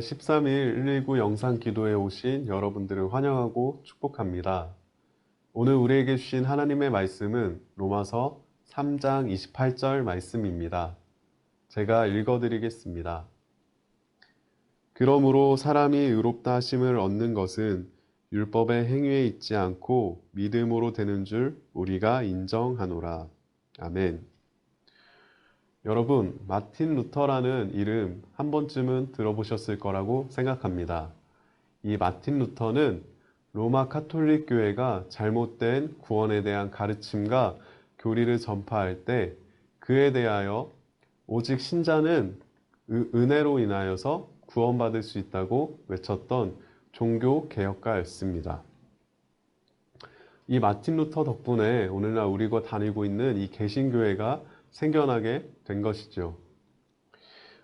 제13일 119 영상 기도에 오신 여러분들을 환영하고 축복합니다. 오늘 우리에게 주신 하나님의 말씀은 로마서 3장 28절 말씀입니다. 제가 읽어드리겠습니다. 그러므로 사람이 의롭다 하심을 얻는 것은 율법의 행위에 있지 않고 믿음으로 되는 줄 우리가 인정하노라. 아멘. 여러분, 마틴 루터라는 이름 한 번쯤은 들어보셨을 거라고 생각합니다. 이 마틴 루터는 로마 카톨릭 교회가 잘못된 구원에 대한 가르침과 교리를 전파할 때 그에 대하여 오직 신자는 은혜로 인하여서 구원받을 수 있다고 외쳤던 종교 개혁가였습니다. 이 마틴 루터 덕분에 오늘날 우리가 다니고 있는 이 개신교회가 생겨나게 된 것이죠.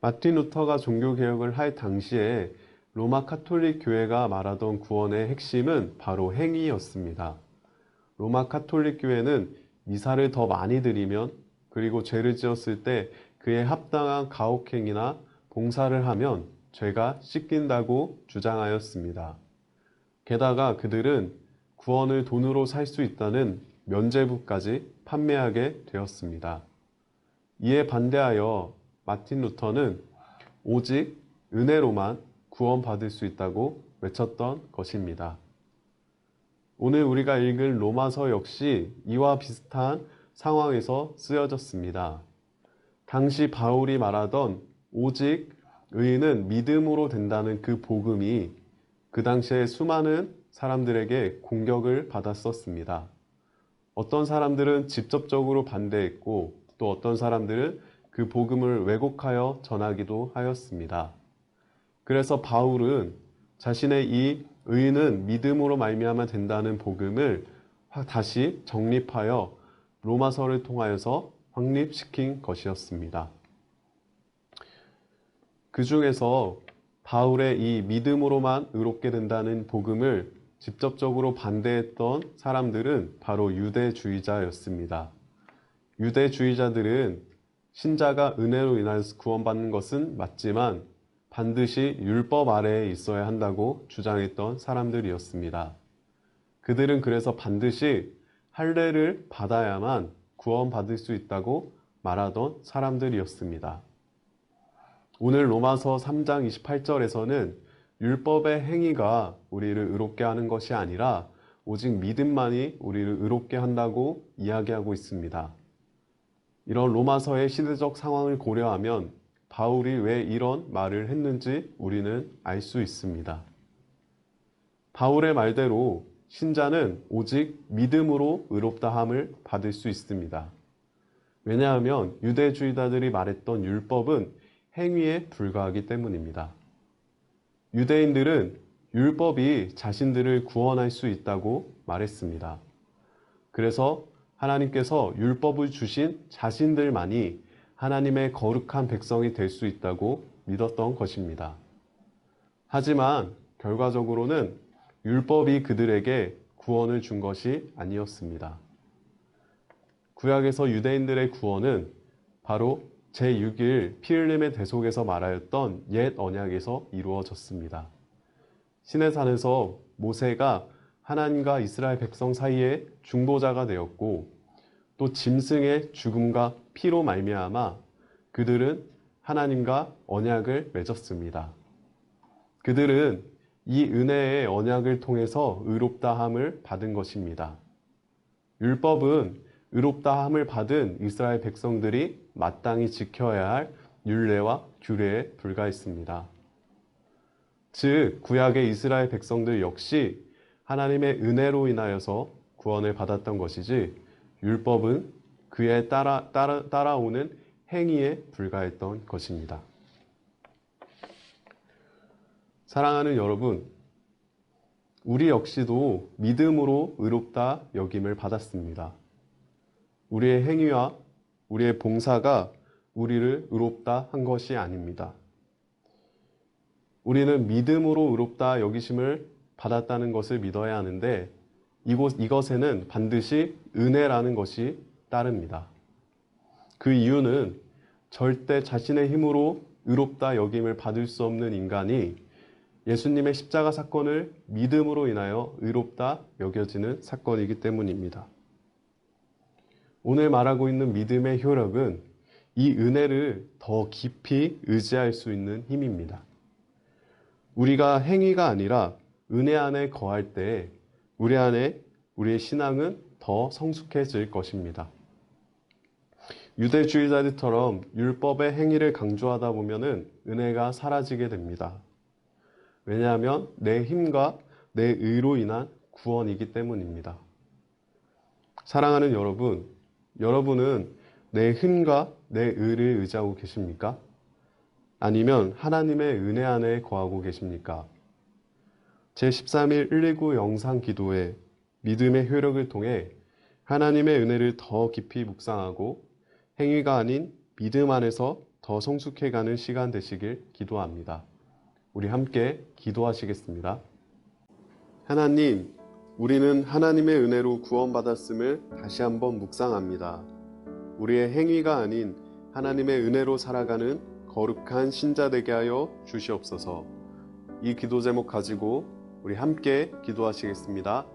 마틴 루터가 종교개혁을 할 당시에 로마 카톨릭 교회가 말하던 구원의 핵심은 바로 행위였습니다. 로마 카톨릭 교회는 미사를 더 많이 드리면 그리고 죄를 지었을 때 그에 합당한 가혹행위나 봉사를 하면 죄가 씻긴다고 주장하였습니다. 게다가 그들은 구원을 돈으로 살 수 있다는 면죄부까지 판매하게 되었습니다. 이에 반대하여 마틴 루터는 오직 은혜로만 구원받을 수 있다고 외쳤던 것입니다. 오늘 우리가 읽은 로마서 역시 이와 비슷한 상황에서 쓰여졌습니다. 당시 바울이 말하던 오직 의인은 믿음으로 된다는 그 복음이 그 당시에 수많은 사람들에게 공격을 받았었습니다. 어떤 사람들은 직접적으로 반대했고 또 어떤 사람들은 그 복음을 왜곡하여 전하기도 하였습니다. 그래서 바울은 자신의 이 의인은 믿음으로 말미암아 된다는 복음을 다시 정립하여 로마서를 통하여서 확립시킨 것이었습니다. 그 중에서 바울의 이 믿음으로만 의롭게 된다는 복음을 직접적으로 반대했던 사람들은 바로 유대주의자였습니다. 유대주의자들은 신자가 은혜로 인하여서 구원받는 것은 맞지만 반드시 율법 아래에 있어야 한다고 주장했던 사람들이었습니다. 그들은 그래서 반드시 할례를 받아야만 구원받을 수 있다고 말하던 사람들이었습니다. 오늘 로마서 3장 28절에서는 율법의 행위가 우리를 의롭게 하는 것이 아니라 오직 믿음만이 우리를 의롭게 한다고 이야기하고 있습니다. 이런 로마서의 시대적 상황을 고려하면 바울이 왜 이런 말을 했는지 우리는 알 수 있습니다. 바울의 말대로 신자는 오직 믿음으로 의롭다함을 받을 수 있습니다. 왜냐하면 유대주의자들이 말했던 율법은 행위에 불과하기 때문입니다. 유대인들은 율법이 자신들을 구원할 수 있다고 말했습니다. 그래서 하나님께서 율법을 주신 자신들만이 하나님의 거룩한 백성이 될 수 있다고 믿었던 것입니다. 하지만 결과적으로는 율법이 그들에게 구원을 준 것이 아니었습니다. 구약에서 유대인들의 구원은 바로 제6일 피 흘림의 대속에서 말하였던 옛 언약에서 이루어졌습니다. 신의 산에서 모세가 하나님과 이스라엘 백성 사이에 중보자가 되었고 또 짐승의 죽음과 피로 말미암아 그들은 하나님과 언약을 맺었습니다. 그들은 이 은혜의 언약을 통해서 의롭다함을 받은 것입니다. 율법은 의롭다함을 받은 이스라엘 백성들이 마땅히 지켜야 할 율례와 규례에 불과했습니다. 즉 구약의 이스라엘 백성들 역시 하나님의 은혜로 인하여서 구원을 받았던 것이지 율법은 그에 따라, 따라, 따라오는 행위에 불과했던 것입니다. 사랑하는 여러분, 우리 역시도 믿음으로 의롭다 여김을 받았습니다. 우리의 행위와 우리의 봉사가 우리를 의롭다 한 것이 아닙니다. 우리는 믿음으로 의롭다 여기심을 받았다는 것을 믿어야 하는데 이곳, 이것에는 반드시 은혜라는 것이 따릅니다. 그 이유는 절대 자신의 힘으로 의롭다 여김을 받을 수 없는 인간이 예수님의 십자가 사건을 믿음으로 인하여 의롭다 여겨지는 사건이기 때문입니다. 오늘 말하고 있는 믿음의 효력은 이 은혜를 더 깊이 의지할 수 있는 힘입니다. 우리가 행위가 아니라 은혜 안에 거할 때 우리 안에 우리의 신앙은 더 성숙해질 것입니다. 유대주의자들처럼 율법의 행위를 강조하다 보면은 은혜가 사라지게 됩니다. 왜냐하면 내 힘과 내 의로 인한 구원이기 때문입니다. 사랑하는 여러분, 여러분은 내 힘과 내 의를 의지하고 계십니까? 아니면 하나님의 은혜 안에 거하고 계십니까? 제13일 119 영상 기도에 믿음의 효력을 통해 하나님의 은혜를 더 깊이 묵상하고 행위가 아닌 믿음 안에서 더 성숙해가는 시간 되시길 기도합니다. 우리 함께 기도하시겠습니다. 하나님, 우리는 하나님의 은혜로 구원받았음을 다시 한번 묵상합니다. 우리의 행위가 아닌 하나님의 은혜로 살아가는 거룩한 신자 되게 하여 주시옵소서. 이 기도 제목 가지고 우리 함께 기도하시겠습니다.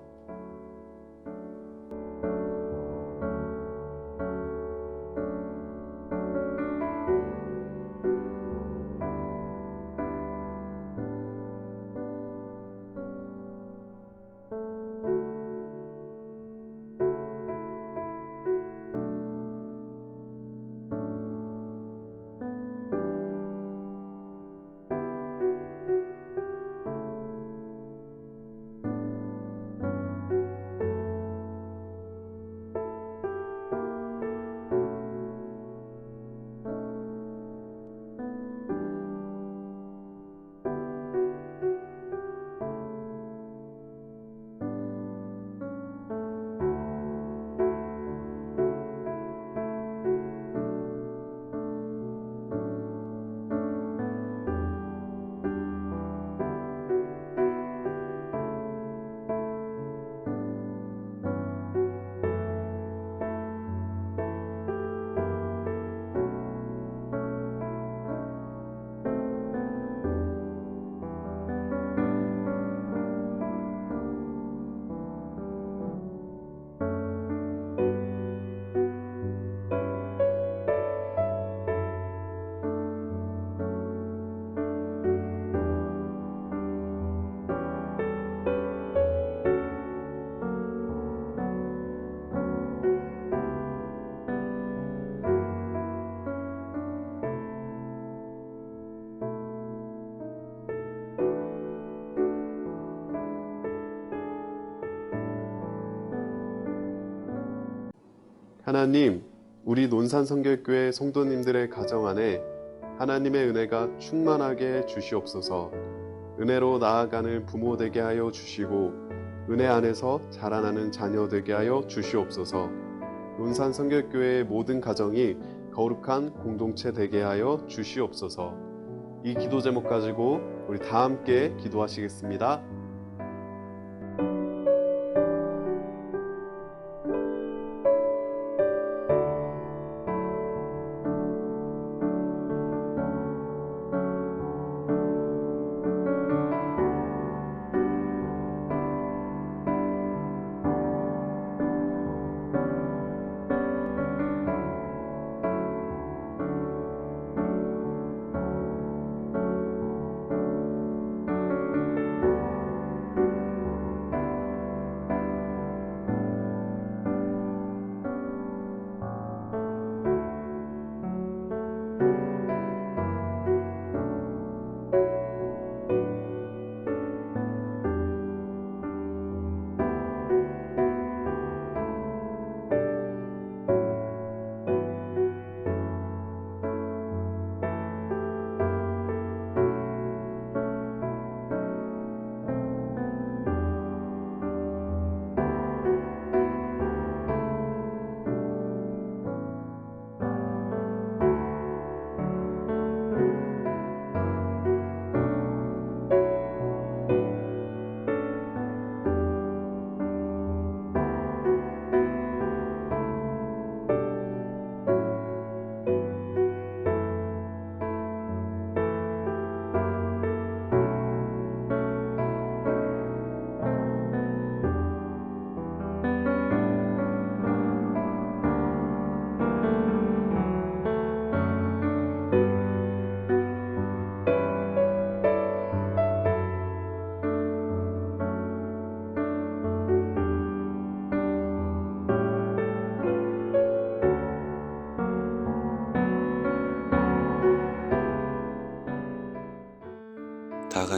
하나님, 우리 논산 성결교회 성도님들의 가정 안에 하나님의 은혜가 충만하게 주시옵소서. 은혜로 나아가는 부모 되게 하여 주시고 은혜 안에서 자라나는 자녀 되게 하여 주시옵소서. 논산 성결교회의 모든 가정이 거룩한 공동체 되게 하여 주시옵소서. 이 기도 제목 가지고 우리 다 함께 기도하시겠습니다.